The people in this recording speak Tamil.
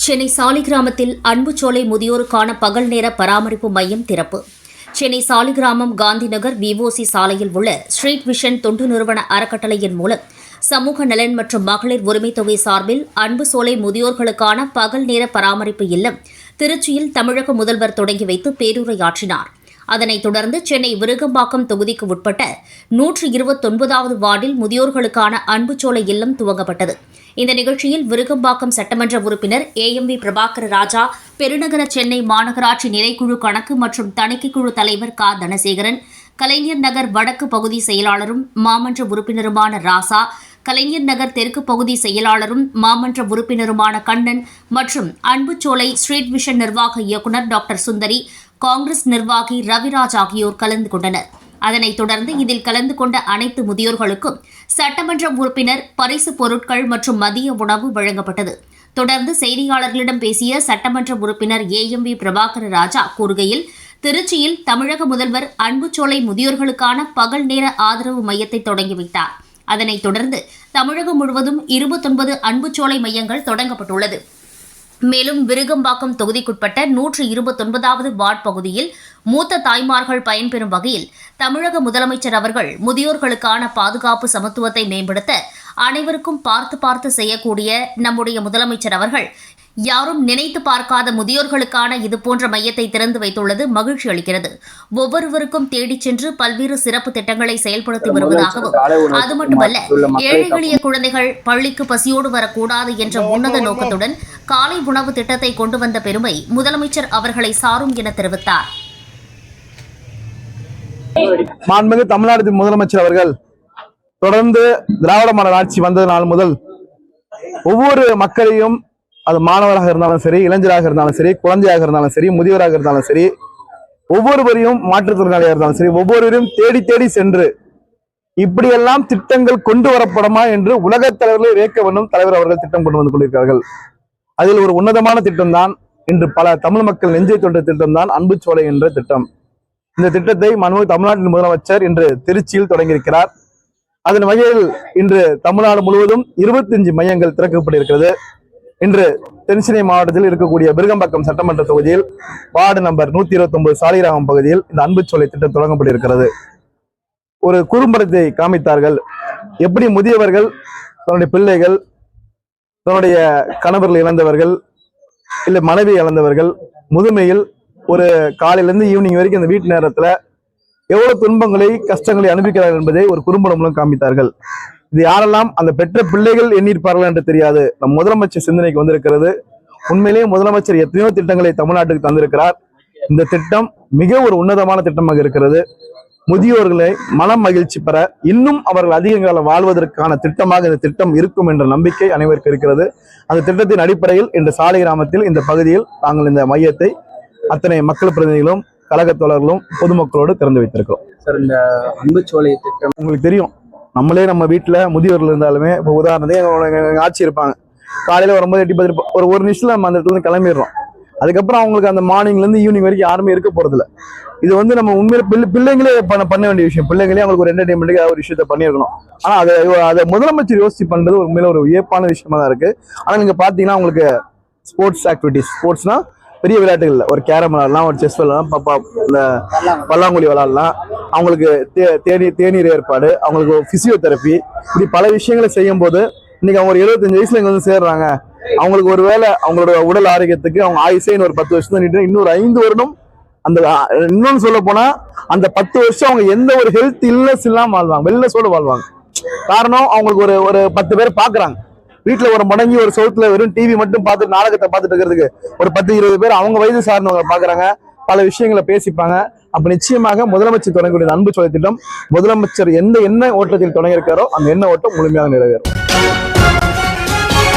சென்னை சாலிகிராமத்தில் அன்புச்சோலை முதியோருக்கான பகல் நேர பராமரிப்பு மையம் திறப்பு. சென்னை சாலிகிராமம் காந்திநகர் விஓசி சாலையில் உள்ள ஸ்ட்ரீட் விஷன் தொண்டு நிறுவன அறக்கட்டளையின் மூலம் சமூக நலன் மற்றும் மகளிர் உரிமைத் தொகை சார்பில் அன்பு சோலை முதியோர்களுக்கான பகல் நேர பராமரிப்பு இல்லம் திருச்சியில் தமிழக முதல்வர் தொடங்கி வைத்து பேருரையாற்றினார். அதனைத் தொடர்ந்து சென்னை விருகம்பாக்கம் தொகுதிக்கு உட்பட்ட நூற்று இருபத்தொன்பதாவது வார்டில் முதியோர்களுக்கான அன்புச்சோலை இல்லம் துவங்கப்பட்டது. இந்த நிகழ்ச்சியில் விருகம்பாக்கம் சட்டமன்ற உறுப்பினர் ஏஎம்வி பிரபாகர ராஜா பெருநகர சென்னை மாநகராட்சி நிலைக்குழு கணக்கு மற்றும் தணிக்கைக்குழு தலைவர் க. தனசேகரன் கலைஞர் நகர் வடக்கு பகுதி செயலாளரும் மாமன்ற உறுப்பினருமான ராசா கலைஞர் நகர் தெற்கு பகுதி செயலாளரும் மாமன்ற உறுப்பினருமான கண்ணன் மற்றும் அன்புச்சோலை ஸ்ட்ரீட் விஷன் நிர்வாக இயக்குநர் டாக்டர் சுந்தரி காங்கிரஸ் நிர்வாகி ரவிராஜ் ஆகியோர் கலந்து கொண்டனர். அதனைத் தொடர்ந்து இதில் கலந்து கொண்ட அனைத்து முதியோர்களுக்கும் சட்டமன்ற உறுப்பினர் பரிசு பொருட்கள் மற்றும் மதிய உணவு வழங்கப்பட்டது. தொடர்ந்து செய்தியாளர்களிடம் பேசிய சட்டமன்ற உறுப்பினர் ஏஎம்வி பிரபாகர ராஜா கூறுகையில் திருச்சியில் தமிழக முதல்வர் அன்புச்சோலை முதியோர்களுக்கான பகல் நேர ஆதரவு மையத்தை தொடங்கி வைத்தார். அதனைத் தொடர்ந்து தமிழகம் முழுவதும் இருபத்தொன்பது அன்புச்சோலை மையங்கள் தொடங்கப்பட்டுள்ளது. மேலும் விருகம்பாக்கம் தொகுதிக்குட்பட்ட நூற்று இருபத்தொன்பதாவது வார்டு பகுதியில் மூத்த தாய்மார்கள் பயன்பெறும் வகையில் தமிழக முதலமைச்சர் அவர்கள் முதியோர்களுக்கான பாதுகாப்பு சமத்துவத்தை மேம்படுத்த அனைவருக்கும் பார்த்து பார்த்து செய்யக்கூடிய நம்முடைய முதலமைச்சர் அவர்கள் யாரும் நினைத்து பார்க்காத முதியோர்களுக்கான இதுபோன்ற மையத்தை திறந்து வைத்துள்ளது மகிழ்ச்சி அளிக்கிறது. ஒவ்வொருவருக்கும் தேடிச் சென்று பல்வேறு சிறப்பு திட்டங்களை செயல்படுத்தி வருவதாகவும் அது மட்டுமல்ல ஏழை எளிய குழந்தைகள் பள்ளிக்கு பசியோடு வரக்கூடாது என்ற உன்னத நோக்கத்துடன் காலை உணவு திட்டத்தை கொண்டு வந்த பெருமை முதலமைச்சர் அவர்களை சாரும் என தெரிவித்தார். மாண்புமிகு தமிழ்நாடு முதலமைச்சர் அவர்கள் தொடர்ந்து திராவிட மாடல் ஆட்சி வந்தது நாள் முதல் ஒவ்வொரு மக்களையும் அது மாணவராக இருந்தாலும் சரி இளைஞராக இருந்தாலும் சரி குழந்தையாக இருந்தாலும் சரி முதியவராக இருந்தாலும் சரி ஒவ்வொருவரையும் மாற்றுத்திறனாளியாக இருந்தாலும் சரி ஒவ்வொருவரையும் தேடி தேடி சென்று இப்படியெல்லாம் திட்டங்கள் கொண்டு வரப்படுமா என்று உலகத் தலைவர்களை வியக்க வேண்டும் தலைவர் அவர்கள் திட்டம் கொண்டு வந்து கொண்டிருக்கிறார்கள். அதில் ஒரு உன்னதமான திட்டம்தான் இன்று பல தமிழ் மக்கள் நெஞ்சை தொன்ற திட்டம்தான் அன்புச்சோலை என்ற திட்டம். இந்த திட்டத்தை மனு தமிழ்நாட்டின் முதலமைச்சர் இன்று திருச்சியில் தொடங்கியிருக்கிறார். அதன் வகையில் இன்று தமிழ்நாடு முழுவதும் 25 மையங்கள் திறக்கப்பட்டிருக்கிறது. இன்று தென்சென்னை மாவட்டத்தில் இருக்கக்கூடிய பிருகம்பாக்கம் சட்டமன்ற தொகுதியில் வார்டு நம்பர் நூத்தி இருபத்தி ஒன்பது சாலிகிராமம் பகுதியில் இந்த அன்புச்சோலை திட்டம் தொடங்கப்பட்டிருக்கிறது. ஒரு குறும்படத்தை காமித்தார்கள். எப்படி முதியவர்கள் தன்னுடைய பிள்ளைகள் தன்னுடைய கணவர்கள் இழந்தவர்கள் இல்லை மனைவி இழந்தவர்கள் முதுமையில் ஒரு காலையிலேருந்து ஈவினிங் வரைக்கும் அந்த வீட்டு நேரத்துல எவ்வளவு துன்பங்களை கஷ்டங்களை அனுபவிக்கிறார்கள் என்பதை ஒரு குறும்படம் மூலம் காமித்தார்கள் இது யாரெல்லாம் அந்த பெற்ற பிள்ளைகள் எண்ணியிருப்பார்கள் என்று தெரியாது. நம் முதலமைச்சர் சிந்தனைக்கு வந்திருக்கிறது. உண்மையிலேயே முதலமைச்சர் எத்தனையோ திட்டங்களை தமிழ்நாட்டுக்கு தந்திருக்கிறார். இந்த திட்டம் மிக ஒரு உன்னதமான திட்டமாக இருக்கிறது. முதியோர்களை மனம் மகிழ்ச்சி பெற இன்னும் அவர்கள் அதிக காலம் வாழ்வதற்கான திட்டமாக இந்த திட்டம் இருக்கும் என்ற நம்பிக்கை அனைவருக்கும் இருக்கிறது. அந்த திட்டத்தின் அடிப்படையில் இன்று சாலை கிராமத்தில் இந்த பகுதியில் நாங்கள் இந்த மையத்தை அத்தனை மக்கள் பிரதிநிதிகளும் கழகத் தோழர்களும் பொதுமக்களோடு திறந்து வைத்திருக்கிறோம். சார் இந்த அன்புச்சோலை திட்டம் உங்களுக்கு தெரியும். நம்மளே நம்ம வீட்டில் முதியோர்கள் இருந்தாலுமே இப்போ உதாரணத்துக்கு ஆட்சி இருப்பாங்க. காலையில் வரும்போது எட்டி பத்து ஒரு ஒரு நிமிஷத்துல நம்ம அந்த இடத்துல கிளம்பிடுறோம். அதுக்கப்புறம் அவங்களுக்கு அந்த மார்னிங்லேருந்து ஈவினிங் வரைக்கும் யாருமே இருக்க போகிறதில்ல இது வந்து நம்ம உண்மையில பிள்ளை பிள்ளைங்களே பண்ண பண்ண வேண்டிய விஷயம். பிள்ளைங்களே அவங்களுக்கு ஒரு என்டர்டைன்மெண்ட்டுக்கு ஒரு விஷயத்த பண்ணியிருக்கணும். ஆனால் அதை அதை முதலமைச்சர் யோசிச்சு பண்ணுறது உண்மையில ஒரு வியப்பான விஷயமா தான் இருக்குது ஆனால் நீங்கள் பார்த்தீங்கன்னா உங்களுக்கு ஸ்போர்ட்ஸ் ஆக்டிவிட்டிஸ் ஸ்போர்ட்ஸ்னா பெரிய விளையாட்டுகள் ஒரு கேரம் விளாடலாம் ஒரு செஸ் விளாடலாம் பாப்பா இந்த பல்லாங்குழி விளாடலாம் அவங்களுக்கு தே- தேநீர் தேநீர் ஏற்பாடு அவங்களுக்கு ஃபிசியோதெரப்பி இப்படி பல விஷயங்களை செய்யும் போது இன்னைக்கு அவங்க ஒரு எழுபத்தஞ்சு வயசுல இங்கே வந்து சேர்றாங்க. அவங்களுக்கு ஒரு வேளை அவங்களோட உடல் ஆரோக்கியத்துக்கு அவங்க ஆயுசேன்னு ஒரு பத்து வருஷம் தான் இன்னொரு ஐந்து வருடம் அந்த இன்னொன்னு சொல்ல போனா அந்த பத்து வருஷம் அவங்க எந்த ஒரு ஹெல்த் இல்லஸ் இல்லாம வாழ்வாங்க. வெள்ளஸோட வாழ்வாங்க. காரணம் அவங்களுக்கு ஒரு ஒரு பத்து பேர் பாக்குறாங்க. வீட்டுல ஒரு முடங்கி ஒரு சவுத்துல வெறும் டிவி மட்டும் பார்த்துட்டு நாடகத்தை பார்த்துட்டு இருக்கிறதுக்கு ஒரு பத்து இருபது பேர் அவங்க வயது சார்ந்தவங்க பாக்குறாங்க. பல விஷயங்களை பேசிப்பாங்க. அப்ப நிச்சயமாக முதலமைச்சர் தொடங்கக்கூடிய அன்பு சோலை திட்டம் முதலமைச்சர் எந்த என்ன ஓட்டத்தில் தொடங்கியிருக்காரோ அந்த எண்ண ஓட்டம் முழுமையாக நிறைவேறும்.